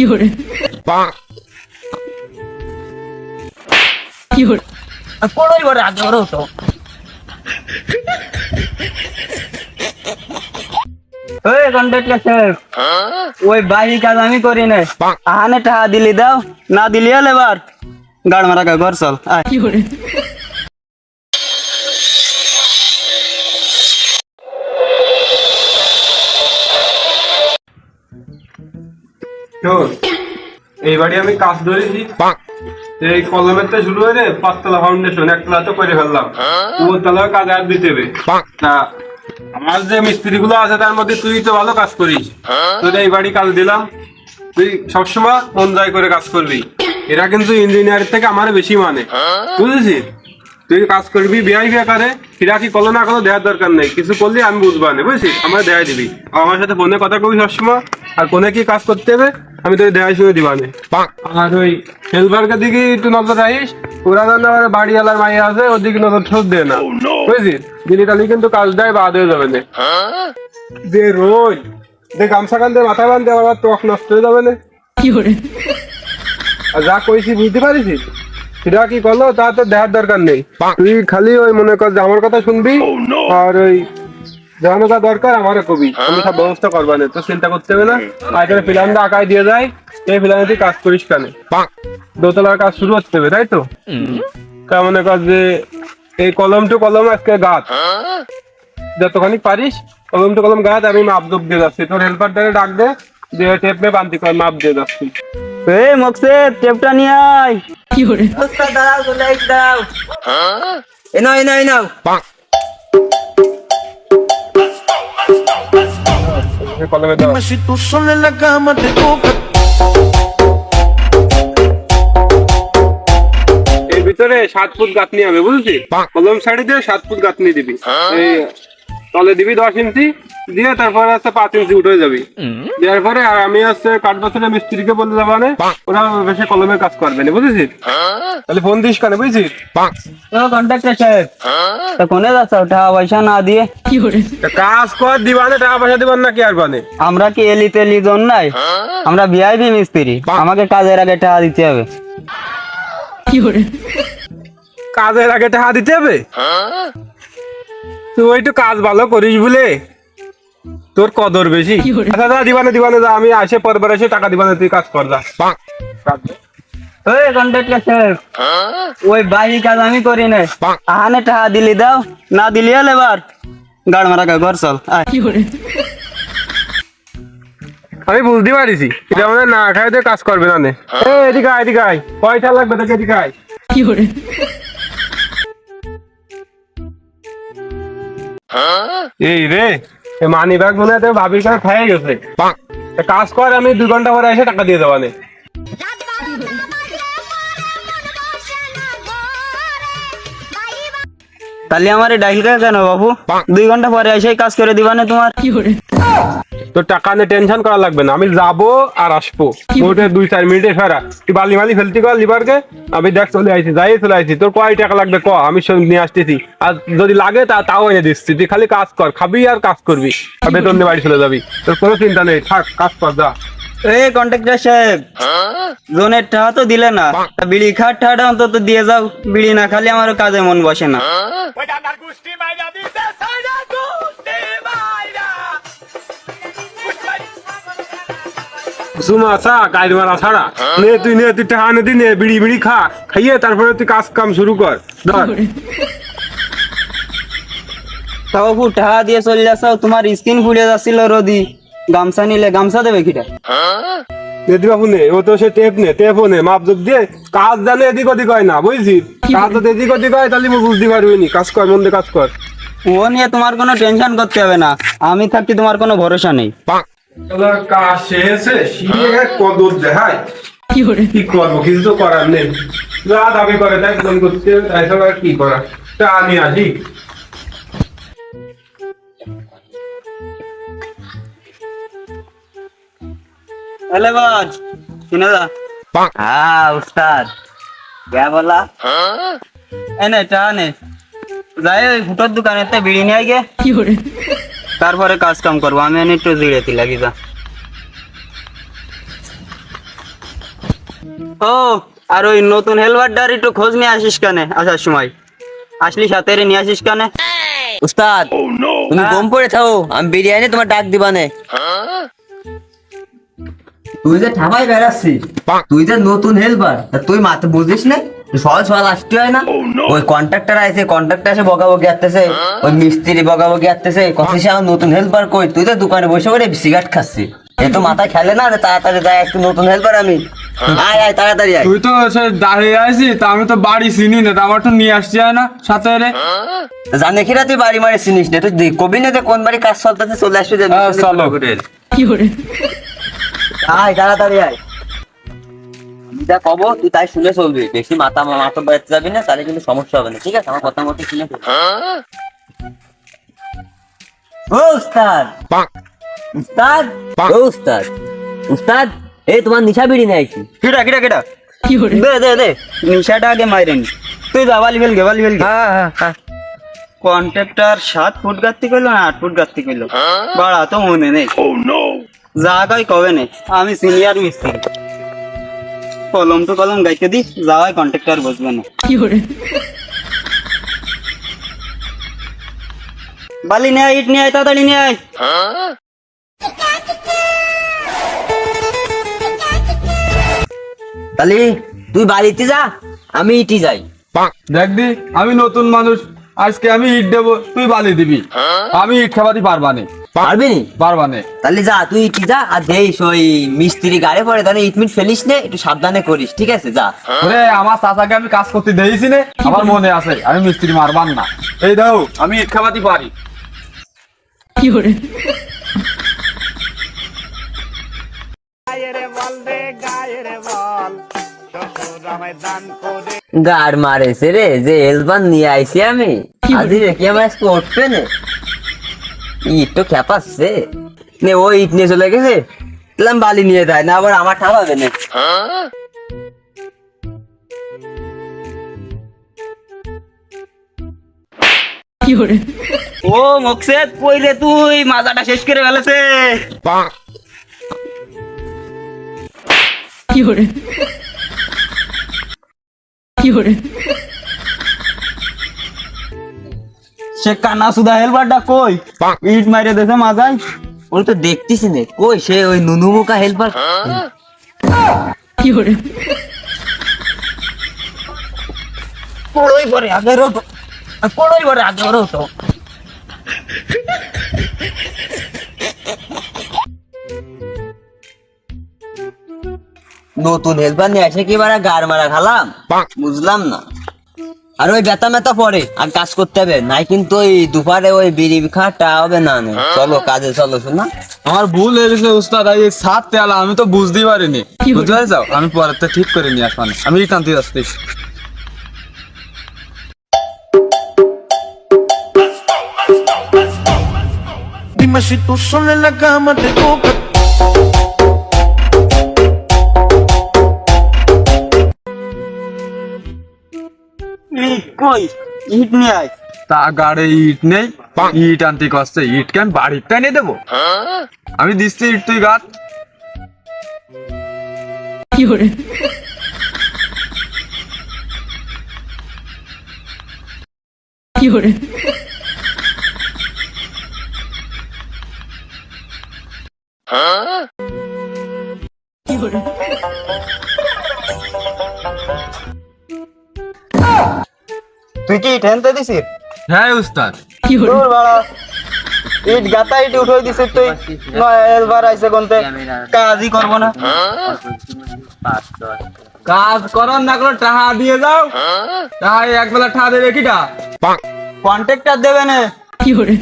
有人，有人， কোনোই বড় আগে বড় হতো ওই কন্ট্রাক্টর সাহেব ওই বাহি কাজ আমি করি না আহানে টাকা দিলি দাও না দিলি হলে এবার গাড় মারা কা ঘর চল আয় শোন এই বাড়ি আমি কাজ ধরেছি। এই কলমের তো শুরু হয়ে পাঁচতলা ফাউন্ডেশন একতলা তো করে ফেললাম। উপরতলা কাজ আর দিতে হবে। তা আমার যে মিস্ত্রি গুলো আছে তার মধ্যে তুই তো ভালো কাজ করিস। তোর এই বাড়ি কাজ দিলাম। তুই সবসময় মন যায় করে কাজ করবি। এরা কিন্তু ইঞ্জিনিয়ার থেকে আমার বেশি মানে। বুঝেছিস? তুই কাজ করবি বিয়াই বিয়া করে এরা কি কলো না কলো দেওয়ার দরকার নেই। কিছু করলে আমি বুঝবা না বুঝছিস? আমার দেখাই দিবি। আমার সাথে ফোনে কথা কবি সবসময়। আর কোনে কি কাজ করতে হবে? আমি তোর দেখাই শুনে দিবা না আর ওই হেলবারকে দিকে একটু নজর রাখিস। ওরা যেন আবার বাড়িওয়ালার মাইয়া আছে ওর দিকে নজর ঠোস দে না। বুঝছিস? দিলি তাহলে কিন্তু কাজটাই বাদ হয়ে যাবে না। যে রোজ যে গামছা কান্দে মাথা বান্ধে আবার ত্বক নষ্ট হয়ে যাবে না। 有人，আর যা কইছি বুঝতে পারিস সেটা কি করল? তা তো দেখার দরকার নেই। তুই খালি ওই মনে কর যে আমার কথা শুনবি আর ওই জানো যা দরকার আমারও কবি। আমি সব ব্যবস্থা করবা না তো চিন্তা করতে হবে না। আর এখানে প্ল্যানটা আঁকায় দিয়ে যায় এই প্ল্যানে তুই কাজ করিস কেন? দোতলার কাজ শুরু হতে হবে তাই তো? তা মনে কর যে এই কলম টু কলম আজকে গাছ। যতখানি পারিস কলম টু কলম গাছ আমি মাপ দোপ দিয়ে যাচ্ছি। তোর হেল্পার দ্বারা ডাক দে যে টেপ মে বান্তি কর মাপ দিয়ে যাচ্ছি। এই মকসেদ টেপটা নিয়ে আয়। 有人，দাঁড়াও চলে আইস দাঁড়াও এ নাও। এ নাও কলমে দাও। Si tú sola en la cama te toca এর ভিতরে সাত ফুট গাঁথনি হবে বুঝলি কলম সাইডে দিয়ে সাত ফুট গাঁথনি দিবি। এই তলে দিবি দশ ইঞ্চি দিয়ে তারপরে হচ্ছে পাঁচ ইঞ্চি উঠে যাবি। দেওয়ার পরে আর আমি হচ্ছে কাঠ মিস্ত্রিকে বলে মানে ওরা বেশি কলমের কাজ করবে না বুঝেছিস? তাহলে ফোন দিস কেন বুঝেছিস? সাহেব। তা কোনে টাকা পয়সা না দিয়ে? কাজ কর দিবানে টাকা পয়সা দিবান না কি আর বানে আমরা কি এলি তেলি জন নাই আমরা ভিআইপি মিস্ত্রি। আমাকে কাজের আগে টাকা দিতে হবে। কি করে? কাজের আগে টাকা দিতে হবে? তুই একটু কাজ ভালো করিস বলে। তোর কদর বেশি? আচ্ছা যা দিবানে দিবানে যা আমি আসে পরবার এসে টাকা দিবানে তুই কাজ কর যা। ওই কন্ট্রাক্টর স্যার ওই বাহি কাজ আমি করি না আহানে টাকা দিলি দাও না দিলি এবার গাড় মারা গা ঘর চল আমি বুঝতে পারিছি এটা আমাদের না খাই দিয়ে কাজ করবে না এদিকে আয় এদিকে আয়। পয়সা লাগবে তোকে এদিকে আয়। কি করে হ্যাঁ? এই রে মানি ব্যাগ মনে হয় ভাবির সঙ্গে খাইয়ে গেছে। কাজ কর আমি দুই ঘণ্টা পরে এসে টাকা দিয়ে দেওয়া নে তাহলে আমার ডাকিকা কেন বাবু? দুই ঘণ্টা পরে এসে কাজ করে দিবানে তোমার। কি 有人，তোর টাকা নিয়ে টেনশন করা লাগবে না। আমি যাব আর আসব। দুই চার মিনিটে ফেরা। তুই বালি মালি ফেলতি কর লিভারকে আমি দেখ চলে আইছি যাই চলে আইছি। তোর কয় টাকা লাগবে ক? আমি সব নিয়ে আসতেছি। আর যদি লাগে তা তাও এনে দিচ্ছি। তুই খালি কাজ কর। খাবি আর কাজ করবি। আর বেতন দিয়ে বাড়ি চলে যাবি। তোর কোনো চিন্তা নেই। থাক কাজ কর যা। এই কন্ট্রাক্টর সাহেব। জোনের টাকা তো দিলে না। তা বিড়ি খাট টাকাটা অন্তত দিয়ে যাও। বিড়ি না খালি আমার কাজে মন বসে না। সুমা চা কাজ মারা ছাড়া। নে তুই নে তুই টাকা নে দি নে বিড়ি বিড়ি খা। খাইয়ে তারপরে তুই কাজ কাম শুরু কর। ধর，টাকা দিয়ে চলে যাচ্ছাও তোমার স্কিন ফুলে যাচ্ছিল রোদি। গামছা নিলে গামছা দেবে কিটা? দিদি বাবু নে ও তো সে টেপ নে টেপও নে মাপ যোগ দিয়ে কাজ জানে এদিক ওদিক হয় না বুঝছিস কাজ যদি এদিক ওদিক হয় তাহলে বুঝতে পারবি নি। কাজ কর মন দিয়ে কাজ কর। ও নিয়ে তোমার কোনো টেনশন করতে হবে না। আমি থাকতে তোমার কোনো ভরসা নেই। কাজ শেষে শিয়ে কদর কি করব কিছু তো নেই। করে তাই ফোন করতে কি করা? আমি আসি। হ্যালো বলা এনে টা যাই ওই ফুটোর দোকানেতে বিড়ি নিয়ে গে কি করে? তারপরে কাজ কাম করব আমি একটু জিরেতি লাগি যা। ও আর ওই নতুন হেলবারটার একটু খোঁজ নিয়ে আসিস কানে আসার সময়? আসলি সাথে নিয়ে আসিস কানে? উস্তাদ তুমি হ্যাঁ। গম পড়ে থাও আমি বিরিয়ানি তোমার ডাক দিবানে তুই যে ঠামাই বেড়াচ্ছিস তুই যে নতুন হেল্পার তুই মাথা বুঝিস না? সহজ সহজ আসতে হয় না। ওই কন্ট্রাক্টর আছে কন্ট্রাক্টর এসে বকাবকি আসতেছে ওই মিস্ত্রি বকাবকি আসতেছে কত সে আমার নতুন হেল্পার কই? তুই তো দোকানে বসে বসে সিগারেট খাচ্ছিস। এ তো মাথা খেলে না তাড়াতাড়ি যাই একটু নতুন হেল্পার আমি। আয় আয় তাড়াতাড়ি আয়। তুই তো সে দাঁড়িয়ে আছিস তা আমি তো বাড়ি চিনি না তা আমার তো নিয়ে আসছি হয় না সাথে রে। জানে কিনা তুই বাড়ি মারি চিনিস না? তুই কবি না যে কোন বাড়ি কাজ চলতেছে চলে আসবে যে হ্যাঁ, চলো। আয় তাড়াতাড়ি আয়। যা কব তুই তাই শুনে চলবি। বেশি মাথা মাথা বাড়তে যাবি না তাহলে কিন্তু সমস্যা হবে না ঠিক আছে? আমার কথা মতো শুনে। ও উস্তাদ! উস্তাদ! ও উস্তাদ! উস্তাদ এই তোমার নিশা বিড়ি নিয়ে আইছি। কিটা কিটা কিটা Fiore, দে দে দে। নিশাটা আগে মাইরেন তুই যা বালি ফেলগে বালি ফেলগে। হ্যাঁ হ্যাঁ হ্যাঁ। কন্ট্রাক্টর সাত ফুট গাত্তি করল না আট ফুট গাত্তি করল বাড়া তো মনে নেই। যা কয় কবে নেই আমি সিনিয়র মিস্ত্রি। কলম তো কলম গাইতে দি যাওয়াই কন্ট্রাক্টর বসবে না। Fiore, বালি নিয়ে ইট নিয়ে আয় তাড়াতাড়ি নিয়ে আয়। তাহলে তুই বাড়িতে যা আমি ইটি যাই। দেখ দি আমি নতুন মানুষ আজকে আমি ইট দেবো তুই বালি দিবি। আমি ইট খাবারই পারবানে পারবি নি? পারবানে তাহলে যা তুই ইটি যা? আর দেইস ওই মিস্ত্রি গাড়ি পড়ে তাহলে ইট মিট ফেলিস নে একটু সাবধানে করিস ঠিক আছে? যা। ওরে আমার চাচাকে আমি কাজ করতে দিয়েছি নে আমার মনে আছে আমি মিস্ত্রি মারবান না। এই দাও আমি ইট খাবারই পারি। Fiore, গাড় মারেছে রে যে এলবান নিয়ে আইছি আমি। কি আজি রে কি আমার আজকে উঠবে না ইট তো খেপাচ্ছে নে ও ইট নিয়ে চলে গেছে। এলাম বালি নিয়ে যায় না আবার আমার ঠাপাবে না। ও মকসেদ কইলে তুই? মাজাটা শেষ করে ফেলেছে। Fiore, Fiore, সে কানা সুদা হেলবারটা কই? ইট মাইরে দেছে মাজায়। ওই তো দেখতেছি নে। কই সে ওই নুনু মুখা হেল্পার? Fiore, পড়ই পরে আগে রোটো পড়ই পরে আগে রোটো নতুন হেল্পার নিয়ে এসে কি বারা গার মারা খালাম? বুঝলাম না। আর ওই বেতা মেতা পরে। আর কাজ করতে হবে। নাই কিন্তু ওই দুপারে ওই বিড়ি খাটা হবে না চলো কাজে চলো শোনা। আমার ভুল হয়ে গেছে উস্তাদ এই সাত তেলা আমি তো বুঝতেই পারিনি? বুঝতে পারছ? আমি পরে তো ঠিক করে নিয়ে আসবানি আমি টানতে আসতেছি Dime si tú sola en la cama te toca. কই? ইট নিয়ে আয়। তা গাড়ে ইট নেই ইট আনতে কষ্টে ইট কেন বাড়িতে এনে দেবো? আমি দিচ্ছি ইট তুই গাছ। Fiore, Fiore, Fiore, তুই কি ইট হেনতে দিছিস? হ্যাঁ উস্তাদ। Fiore, তোর বাড়া। ইট গাতা ইট উঠাই দিছিস তুই। নয় বার আইছে কোনতে কাজই করব না। কাজ করন না করে টাকা দিয়ে যাও। টাকা একবেলা ঠা দেবে কিটা? কন্ট্রাক্টর দেবে না। Fiore,